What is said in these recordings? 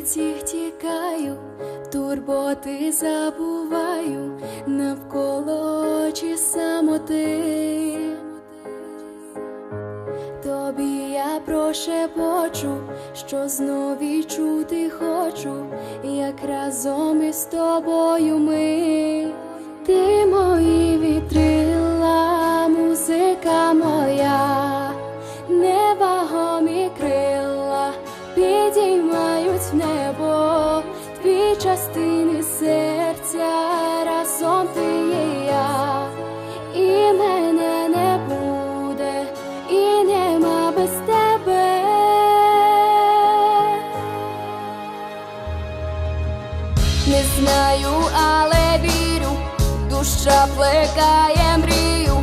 всіх тікаю, турботи забуваю, навколо очі самоти. Тобі я прошепочу, що знов відчути хочу, як разом із тобою ми. Ти мої частини серця, разом ти є я, і мене не буде, і нема без тебе. Не знаю, але вірю, душа плекає мрію,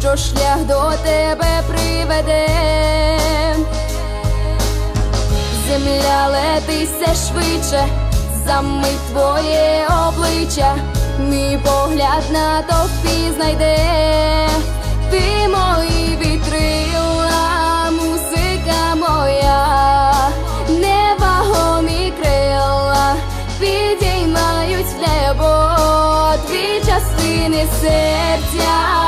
що шлях до тебе приведе. Земля летися швидше, за мить твоє обличчя, мій погляд на то впізнайде. Ти мої вітрила, музика моя, невагомі крила підіймають в небо. Дві частини серця